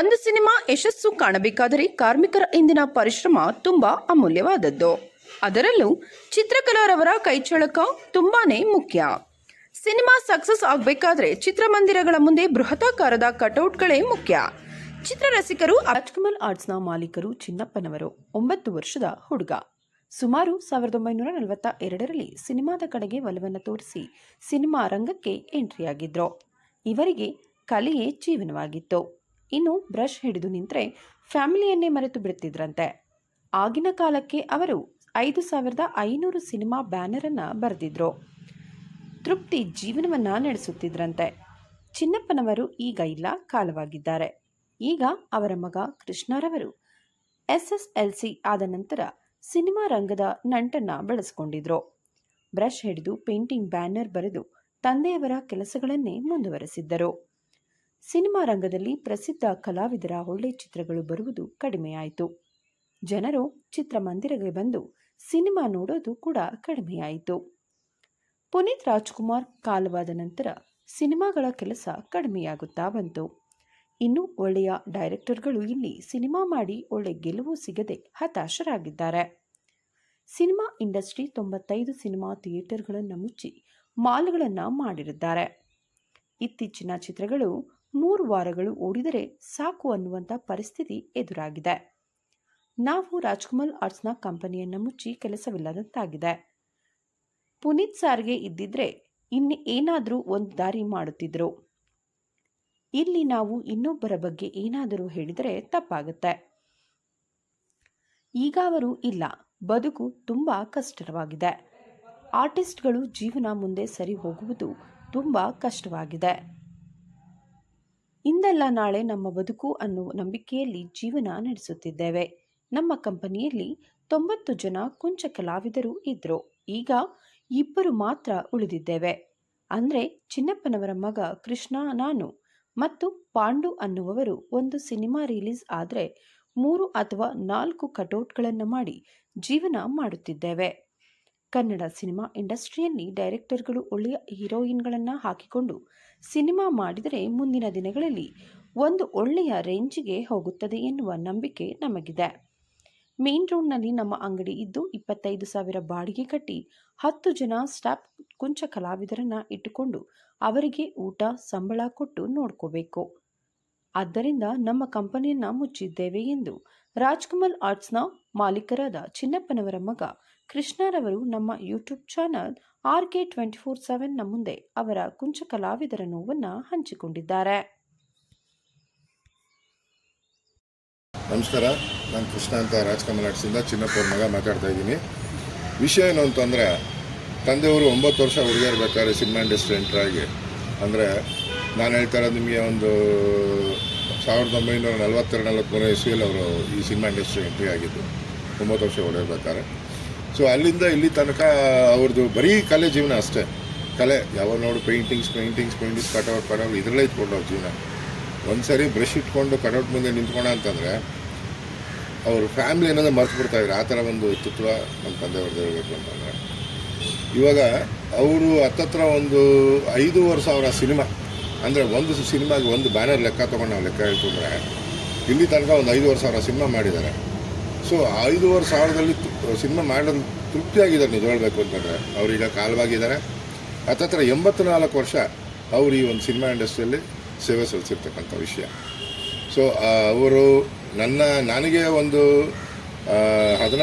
ಒಂದು ಸಿನಿಮಾ ಯಶಸ್ಸು ಕಾಣಬೇಕಾದರೆ ಕಾರ್ಮಿಕರ ಇಂದಿನ ಪರಿಶ್ರಮ ತುಂಬಾ ಅಮೂಲ್ಯವಾದದ್ದು. ಅದರಲ್ಲೂ ಚಿತ್ರಕಲಾರವರ ಕೈಚಳಕ ತುಂಬಾನೇ ಮುಖ್ಯ. ಸಿನಿಮಾ ಸಕ್ಸಸ್ ಆಗಬೇಕಾದ್ರೆ ಚಿತ್ರಮಂದಿರಗಳ ಮುಂದೆ ಬೃಹತಾಕಾರದ ಕಟೌಟ್ಗಳೇ ಮುಖ್ಯ. ಚಿತ್ರರಸಿಕರು ರಾಜ್ಕಮಲ್ ಆರ್ಟ್ಸ್ನ ಮಾಲೀಕರು ಚಿನ್ನಪ್ಪನವರು, ಒಂಬತ್ತು ವರ್ಷದ ಹುಡುಗ. ಸುಮಾರು ಸಾವಿರದ ಒಂಬೈನೂರ ನಲವತ್ತ ಎರಡರಲ್ಲಿ ಸಿನಿಮಾದ ಕಡೆಗೆ ಒಲವನ್ನು ತೋರಿಸಿ ಸಿನಿಮಾ ರಂಗಕ್ಕೆ ಎಂಟ್ರಿಯಾಗಿದ್ರು. ಇವರಿಗೆ ಕಲೆಯೇ ಜೀವನವಾಗಿತ್ತು. ಇನ್ನು ಬ್ರಷ್ ಹಿಡಿದು ನಿಂತರೆ ಫ್ಯಾಮಿಲಿಯನ್ನೇ ಮರೆತು ಬಿಡುತ್ತಿದ್ರಂತೆ ಆಗಿನ ಕಾಲಕ್ಕೆ ಅವರು ಐದು ಸಾವಿರದ ಐನೂರು ಸಿನಿಮಾ ಬ್ಯಾನರನ್ನು ಬರೆದಿದ್ರು. ತೃಪ್ತಿ ಜೀವನವನ್ನು ನಡೆಸುತ್ತಿದ್ರಂತೆ. ಚಿನ್ನಪ್ಪನವರು ಈಗ ಇಲ್ಲ, ಕಾಲವಾಗಿದ್ದಾರೆ. ಈಗ ಅವರ ಮಗ ಕೃಷ್ಣರವರು ಎಸ್ ಎಸ್ ಎಲ್ ಸಿ ಆದ ನಂತರ ಸಿನಿಮಾ ರಂಗದ ನಂಟನ್ನು ಬೆಳೆಸ್ಕೊಂಡಿದ್ರು. ಬ್ರಷ್ ಹಿಡಿದು ಪೇಂಟಿಂಗ್ ಬ್ಯಾನರ್ ಬರೆದು ತಂದೆಯವರ ಕೆಲಸಗಳನ್ನೇ ಮುಂದುವರೆಸಿದ್ದರು. ಸಿನಿಮಾ ರಂಗದಲ್ಲಿ ಪ್ರಸಿದ್ಧ ಕಲಾವಿದರ ಒಳ್ಳೆ ಚಿತ್ರಗಳು ಬರುವುದು ಕಡಿಮೆಯಾಯಿತು. ಜನರು ಚಿತ್ರಮಂದಿರಗೆ ಬಂದು ಸಿನಿಮಾ ನೋಡೋದು ಕೂಡ ಕಡಿಮೆಯಾಯಿತು. ಪುನೀತ್ ರಾಜ್ಕುಮಾರ್ ಕಾಲವಾದ ನಂತರ ಸಿನಿಮಾಗಳ ಕೆಲಸ ಕಡಿಮೆಯಾಗುತ್ತಾ ಬಂತು. ಇನ್ನು ಒಳ್ಳೆಯ ಡೈರೆಕ್ಟರ್ಗಳು ಇಲ್ಲಿ ಸಿನಿಮಾ ಮಾಡಿ ಒಳ್ಳೆ ಗೆಲುವು ಸಿಗದೆ ಹತಾಶರಾಗಿದ್ದಾರೆ. ಸಿನಿಮಾ ಇಂಡಸ್ಟ್ರಿ ತೊಂಬತ್ತೈದು ಸಿನಿಮಾ ಥಿಯೇಟರ್ಗಳನ್ನು ಮುಚ್ಚಿ ಮಾಲ್ಗಳನ್ನು ಮಾಡಿರುತ್ತಾರೆ. ಇತ್ತೀಚಿನ ಚಿತ್ರಗಳು ಮೂರು ವಾರಗಳು ಓಡಿದರೆ ಸಾಕು ಅನ್ನುವಂಥ ಪರಿಸ್ಥಿತಿ ಎದುರಾಗಿದೆ. ನಾವು ರಾಜ್ಕುಮಾರ್ ಆರ್ಟ್ಸ್ನ ಕಂಪನಿಯನ್ನು ಮುಚ್ಚಿ ಕೆಲಸವಿಲ್ಲದಂತಾಗಿದೆ. ಪುನೀತ್ ಸಾರ್ಗೆ ಇದ್ದಿದ್ರೆ ಇನ್ನು ಏನಾದರೂ ಒಂದು ದಾರಿ ಮಾಡುತ್ತಿದ್ರು. ಇಲ್ಲಿ ನಾವು ಇನ್ನೊಬ್ಬರ ಬಗ್ಗೆ ಏನಾದರೂ ಹೇಳಿದರೆ ತಪ್ಪಾಗುತ್ತೆ. ಈಗ ಅವರು ಇಲ್ಲ. ಬದುಕು ತುಂಬ ಕಷ್ಟವಾಗಿದೆ. ಆರ್ಟಿಸ್ಟ್ಗಳು ಜೀವನ ಮುಂದೆ ಸರಿ ಹೋಗುವುದು ತುಂಬ ಕಷ್ಟವಾಗಿದೆ. ಇಂದಲ್ಲ ನಾಳೆ ನಮ್ಮ ಬದುಕು ಅನ್ನುವ ನಂಬಿಕೆಯಲ್ಲಿ ಜೀವನ ನಡೆಸುತ್ತಿದ್ದೇವೆ. ನಮ್ಮ ಕಂಪನಿಯಲ್ಲಿ ತೊಂಬತ್ತು ಜನ ಕೊಂಚ ಕಲಾವಿದರು ಇದ್ರು. ಈಗ ಇಬ್ಬರು ಮಾತ್ರ ಉಳಿದಿದ್ದೇವೆ. ಅಂದರೆ ಚಿನ್ನಪ್ಪನವರ ಮಗ ಕೃಷ್ಣ, ನಾನು ಮತ್ತು ಪಾಂಡು ಅನ್ನುವವರು ಒಂದು ಸಿನಿಮಾ ರಿಲೀಸ್ ಆದರೆ ಮೂರು ಅಥವಾ ನಾಲ್ಕು ಕಟೌಟ್ಗಳನ್ನು ಮಾಡಿ ಜೀವನ ಮಾಡುತ್ತಿದ್ದೇವೆ. ಕನ್ನಡ ಸಿನಿಮಾ ಇಂಡಸ್ಟ್ರಿಯಲ್ಲಿ ಡೈರೆಕ್ಟರ್ಗಳು ಒಳ್ಳೆಯ ಹೀರೋಯಿನ್ಗಳನ್ನು ಹಾಕಿಕೊಂಡು ಸಿನಿಮಾ ಮಾಡಿದರೆ ಮುಂದಿನ ದಿನಗಳಲ್ಲಿ ಒಂದು ಒಳ್ಳೆಯ ರೇಂಜಿಗೆ ಹೋಗುತ್ತದೆ ಎನ್ನುವ ನಂಬಿಕೆ ನಮಗಿದೆ. ಮೇನ್ ರೋಡ್ನಲ್ಲಿ ನಮ್ಮ ಅಂಗಡಿ ಇದ್ದು ಇಪ್ಪತ್ತೈದು ಸಾವಿರ ಬಾಡಿಗೆ ಕಟ್ಟಿ ಹತ್ತು ಜನ ಸ್ಟಾಫ್ ಕುಂಚ ಕಲಾವಿದರನ್ನ ಇಟ್ಟುಕೊಂಡು ಅವರಿಗೆ ಊಟ, ಸಂಬಳ ಕೊಟ್ಟು ನೋಡ್ಕೋಬೇಕು. ಆದ್ದರಿಂದ ನಮ್ಮ ಕಂಪನಿಯನ್ನು ಮುಚ್ಚಿದ್ದೇವೆ ಎಂದು ರಾಜ್ಕಮಲ್ ಆರ್ಟ್ಸ್ನ ಮಾಲೀಕರಾದ ಚಿನ್ನಪ್ಪನವರ ಮಗ ಕೃಷ್ಣರವರು ನಮ್ಮ YouTube channel R K twenty four ಸೆವೆನ್ನ ಮುಂದೆ ಅವರ ಕುಂಚ ಕಲಾವಿದರ ನೋವನ್ನು ಹಂಚಿಕೊಂಡಿದ್ದಾರೆ. ನಮಸ್ಕಾರ, ನಾನು ಕೃಷ್ಣ ಅಂತ ರಾಜ್ಕಮಲ್ ಆರ್ಟ್ಸಿಂದ ಚಿನ್ನಪ್ಪವ್ರ ಮಗ ಮಾತಾಡ್ತಾ ಇದ್ದೀನಿ. ವಿಷಯ ಏನು ಅಂತಂದರೆ, ತಂದೆಯವರು ಒಂಬತ್ತು ವರ್ಷ ಹುಡುಗಿರ್ಬೇಕಾದ್ರೆ ಸಿನಿಮಾ ಇಂಡಸ್ಟ್ರಿ ಎಂಟ್ರಾಗಿ ಅಂದರೆ ನಾನು ಹೇಳ್ತಾರೆ ನಿಮಗೆ ಒಂದು ಸಾವಿರದ ಒಂಬೈನೂರ ನಲವತ್ತೆರಡು ನಲವತ್ತ್ಮೂರು ಇಸ್ವಿಯಲ್ಲಿ ಅವರು ಈ ಸಿನಿಮಾ ಇಂಡಸ್ಟ್ರಿ ಎಂಟ್ರಿ ಆಗಿದ್ದು, ಒಂಬತ್ತು ವರ್ಷ ಹೊಡೆಯಬೇಕಾದ್ರೆ ಸೊ ಅಲ್ಲಿಂದ ಇಲ್ಲಿ ತನಕ, ಅವ್ರದ್ದು ಬರೀ ಕಲೆ ಜೀವನ ಅಷ್ಟೇ. ಕಲೆ, ಯಾವಾಗ ನೋಡು paintings paintings paintings cutout cutout ಇದರಲ್ಲೇ ಇಟ್ಕೊಂಡು ಅವ್ರ ಜೀವನ. ಒಂದು ಸರಿ ಬ್ರಷ್ ಇಟ್ಕೊಂಡು ಕಟೌಟ್ ಮುಂದೆ ನಿಂತ್ಕೊಂಡ ಅಂತಂದರೆ, ಅವ್ರ ಫ್ಯಾಮ್ಲಿ ಏನಾದರೂ ಮರ್ತು ಬಿಡ್ತಾ ಇದ್ರು. ಆ ಥರ ಒಂದು ವ್ಯಕ್ತಿತ್ವ ನಮ್ಮ ತಂದೆಯವ್ರದ್ದು ಇರಬೇಕು ಅಂತಂದರೆ. ಇವಾಗ ಅವರು ಹತ್ತತ್ರ ಒಂದು ಐದೂವರೆ ಸಾವಿರ ಸಿನಿಮಾ, ಅಂದರೆ ಒಂದು ಸಿನಿಮಾಗೆ ಒಂದು ಬ್ಯಾನರ್ ಲೆಕ್ಕ ತೊಗೊಂಡು ನಾವು ಲೆಕ್ಕ ಹೇಳ್ಕೊಂಡ್ರೆ ಇಲ್ಲಿ ತನಕ ಒಂದು ಐದೂವರೆ ಸಾವಿರ ಸಿನಿಮಾ ಮಾಡಿದ್ದಾರೆ. ಸೊ, ಐದೂವರೆ ಸಾವಿರದಲ್ಲಿ ಸಿನಿಮಾ ಮಾಡೋದು ತೃಪ್ತಿಯಾಗಿದ್ದಾರೆ, ನಿಜ ಹೇಳಬೇಕು ಅಂತಂದರೆ. ಅವರೀಗ ಕಾಲವಾಗಿದ್ದಾರೆ. ಹತ್ತತ್ರ ಎಂಬತ್ನಾಲ್ಕು ವರ್ಷ ಅವರು ಈ ಒಂದು ಸಿನಿಮಾ ಇಂಡಸ್ಟ್ರಿಯಲ್ಲಿ ಸೇವೆ ಸಲ್ಲಿಸಿರ್ತಕ್ಕಂಥ ವಿಷಯ. ಸೊ ಅವರು ನನ್ನ, ನನಗೆ ಒಂದು ಹದಿನಾ